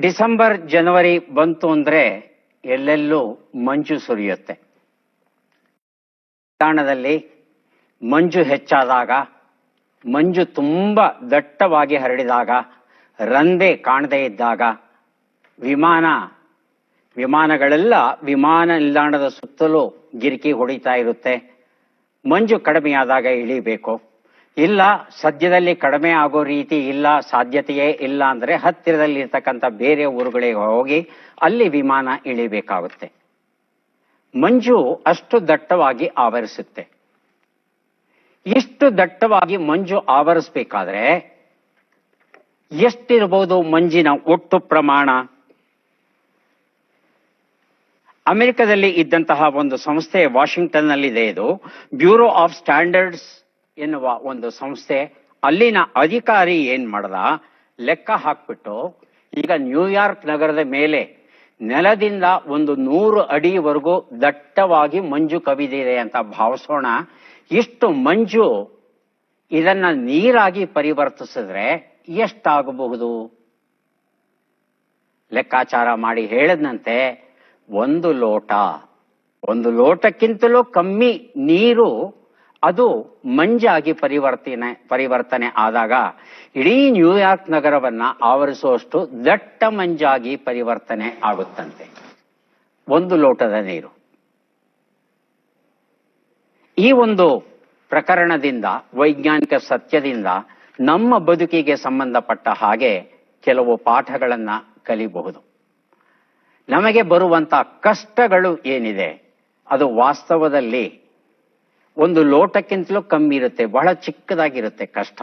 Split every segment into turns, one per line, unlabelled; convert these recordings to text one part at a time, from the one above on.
December, ಜನವರಿ ಬಂತು ಅಂದ್ರೆ ಎಲ್ಲೆಲ್ಲೂ ಮಂಜು ಸುರಿಯುತ್ತೆ. ತಾಣದಲ್ಲಿ ಮಂಜು ಹೆಚ್ಚಾದಾಗ, ಮಂಜು ತುಂಬಾ ದಟ್ಟವಾಗಿ ಹರಡಿದಾಗ ರಂದೆ ಕಾಣದೇ ಇದ್ದಾಗ, ವಿಮಾನ, ವಿಮಾನಗಳೆಲ್ಲ ವಿಮಾನ ನಿಲ್ದಾಣದ ಸುತ್ತಲೂ ಗಿರಿಕಿ ಹೊಡಿತಾ ಇರುತ್ತೆ. ಮಂಜು ಕಡಿಮೆಯಾದಾಗ ಇಳಿಬೇಕು. ಇಲ್ಲ, ಸದ್ಯದಲ್ಲಿ ಕಡಿಮೆ ಆಗೋ ರೀತಿ ಇಲ್ಲ, ಸಾಧ್ಯತೆಯೇ ಇಲ್ಲ ಅಂದ್ರೆ ಹತ್ತಿರದಲ್ಲಿ ಇರ್ತಕ್ಕಂಥ ಬೇರೆ ಊರುಗಳಿಗೆ ಹೋಗಿ ಅಲ್ಲಿ ವಿಮಾನ ಇಳಿಬೇಕಾಗುತ್ತೆ. ಮಂಜು ಅಷ್ಟು ದಟ್ಟವಾಗಿ ಆವರಿಸುತ್ತೆ. ಇಷ್ಟು ದಟ್ಟವಾಗಿ ಮಂಜು ಆವರಿಸಬೇಕಾದ್ರೆ ಎಷ್ಟಿರಬಹುದು ಮಂಜಿನ ಒಟ್ಟು ಪ್ರಮಾಣ? ಅಮೆರಿಕದಲ್ಲಿ ಇದ್ದಂತಹ ಒಂದು ಸಂಸ್ಥೆ ವಾಷಿಂಗ್ಟನ್ ನಲ್ಲಿದೆ ಇದು. ಬ್ಯೂರೋ ಆಫ್ ಸ್ಟ್ಯಾಂಡರ್ಡ್ಸ್ ಎನ್ನುವ ಒಂದು ಸಂಸ್ಥೆ. ಅಲ್ಲಿನ ಅಧಿಕಾರಿ ಏನ್ ಮಾಡ್ದ? ಲೆಕ್ಕ ಹಾಕ್ಬಿಟ್ಟು ಈಗ ನ್ಯೂಯಾರ್ಕ್ ನಗರದ ಮೇಲೆ ನೆಲದಿಂದ ಒಂದು ನೂರು ಅಡಿವರೆಗೂ ದಟ್ಟವಾಗಿ ಮಂಜು ಕವಿದಿದೆ ಅಂತ ಭಾವಿಸೋಣ. ಇಷ್ಟು ಮಂಜು ಇದನ್ನ ನೀರಾಗಿ ಪರಿವರ್ತಿಸಿದ್ರೆ ಎಷ್ಟಾಗಬಹುದು? ಲೆಕ್ಕಾಚಾರ ಮಾಡಿ ಹೇಳದಂತೆ ಒಂದು ಲೋಟ. ಒಂದು ಲೋಟಕ್ಕಿಂತಲೂ ಕಮ್ಮಿ ನೀರು ಅದು ಮಂಜಾಗಿ ಪರಿವರ್ತನೆ ಪರಿವರ್ತನೆ ಆದಾಗ ಇಡೀ ನ್ಯೂಯಾರ್ಕ್ ನಗರವನ್ನ ಆವರಿಸುವಷ್ಟು ದಟ್ಟ ಮಂಜಾಗಿ ಪರಿವರ್ತನೆ ಆಗುತ್ತಂತೆ. ಒಂದು ಲೋಟದ ನೀರು. ಈ ಒಂದು ಪ್ರಕರಣದಿಂದ, ವೈಜ್ಞಾನಿಕ ಸತ್ಯದಿಂದ ನಮ್ಮ ಬದುಕಿಗೆ ಸಂಬಂಧಪಟ್ಟ ಹಾಗೆ ಕೆಲವು ಪಾಠಗಳನ್ನ ಕಲಿಬಹುದು. ನಮಗೆ ಬರುವಂತ ಕಷ್ಟಗಳು ಏನಿದೆ, ಅದು ವಾಸ್ತವದಲ್ಲಿ ಒಂದು ಲೋಟಕ್ಕಿಂತಲೂ ಕಮ್ಮಿ ಇರುತ್ತೆ, ಬಹಳ ಚಿಕ್ಕದಾಗಿರುತ್ತೆ ಕಷ್ಟ.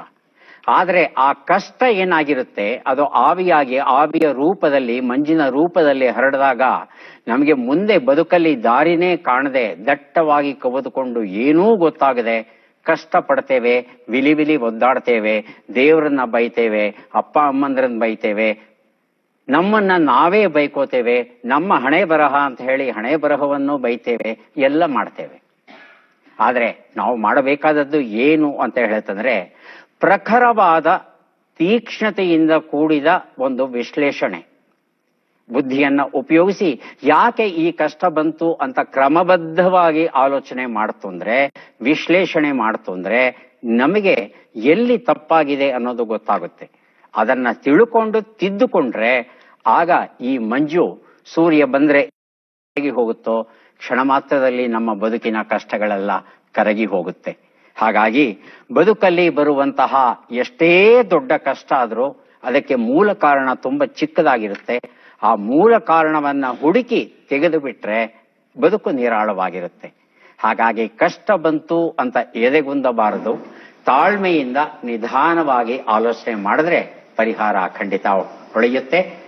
ಆದರೆ ಆ ಕಷ್ಟ ಏನಾಗಿರುತ್ತೆ, ಅದು ಆವಿಯಾಗಿ, ಆವಿಯ ರೂಪದಲ್ಲಿ, ಮಂಜಿನ ರೂಪದಲ್ಲಿ ಹರಡಿದಾಗ ನಮಗೆ ಮುಂದೆ ಬದುಕಲ್ಲಿ ದಾರಿನೇ ಕಾಣದೆ ದಟ್ಟವಾಗಿ ಕವಿದುಕೊಂಡು ಏನೂ ಗೊತ್ತಾಗದೆ ಕಷ್ಟ ಪಡ್ತೇವೆ ವಿಲಿ ವಿಲಿ ಒದ್ದಾಡ್ತೇವೆ, ದೇವರನ್ನ ಬೈತೇವೆ, ಅಪ್ಪ ಅಮ್ಮಂದ್ರನ್ನ ಬೈತೇವೆ. ನಮ್ಮನ್ನ ನಾವೇ ಬೈಕೋತೇವೆ, ನಮ್ಮ ಹಣೆ ಬರಹ ಅಂತ ಹೇಳಿ ಹಣೆ ಬರಹವನ್ನು ಬೈತೇವೆ, ಎಲ್ಲ ಮಾಡ್ತೇವೆ. ಆದ್ರೆ ನಾವು ಮಾಡಬೇಕಾದದ್ದು ಏನು ಅಂತ ಹೇಳ್ತಂದ್ರೆ ಪ್ರಖರವಾದ ತೀಕ್ಷ್ಣತೆಯಿಂದ ಕೂಡಿದ ಒಂದು ವಿಶ್ಲೇಷಣೆ. ಬುದ್ಧಿಯನ್ನ ಉಪಯೋಗಿಸಿ ಯಾಕೆ ಈ ಕಷ್ಟ ಬಂತು ಅಂತ ಕ್ರಮಬದ್ಧವಾಗಿ ಆಲೋಚನೆ ಮಾಡ್ತು ಅಂದ್ರೆ ವಿಶ್ಲೇಷಣೆ ಮಾಡ್ತು ಅಂದ್ರೆ ನಮಗೆ ಎಲ್ಲಿ ತಪ್ಪಾಗಿದೆ ಅನ್ನೋದು ಗೊತ್ತಾಗುತ್ತೆ. ಅದನ್ನ ತಿಳ್ಕೊಂಡು ತಿದ್ದುಕೊಂಡ್ರೆ ಆಗ ಈ ಮಂಜು ಸೂರ್ಯ ಬಂದ್ರೆ ಹೋಗುತ್ತೋ ಕ್ಷಣ ಮಾತ್ರದಲ್ಲಿ ನಮ್ಮ ಬದುಕಿನ ಕಷ್ಟಗಳೆಲ್ಲ ಕರಗಿ ಹೋಗುತ್ತೆ. ಹಾಗಾಗಿ ಬದುಕಲ್ಲಿ ಬರುವಂತಹ ಎಷ್ಟೇ ದೊಡ್ಡ ಕಷ್ಟ ಆದ್ರೂ ಅದಕ್ಕೆ ಮೂಲ ಕಾರಣ ತುಂಬಾ ಚಿಕ್ಕದಾಗಿರುತ್ತೆ. ಆ ಮೂಲ ಕಾರಣವನ್ನು ಹುಡುಕಿ ತೆಗೆದು ಬಿಟ್ರೆ ಬದುಕು ನಿರಾಳವಾಗಿರುತ್ತೆ. ಹಾಗಾಗಿ ಕಷ್ಟ ಬಂತು ಅಂತ ಎದೆಗುಂದಬಾರದು. ತಾಳ್ಮೆಯಿಂದ ನಿಧಾನವಾಗಿ ಆಲೋಚನೆ ಮಾಡಿದ್ರೆ ಪರಿಹಾರ ಖಂಡಿತ ಹೊಳೆಯುತ್ತೆ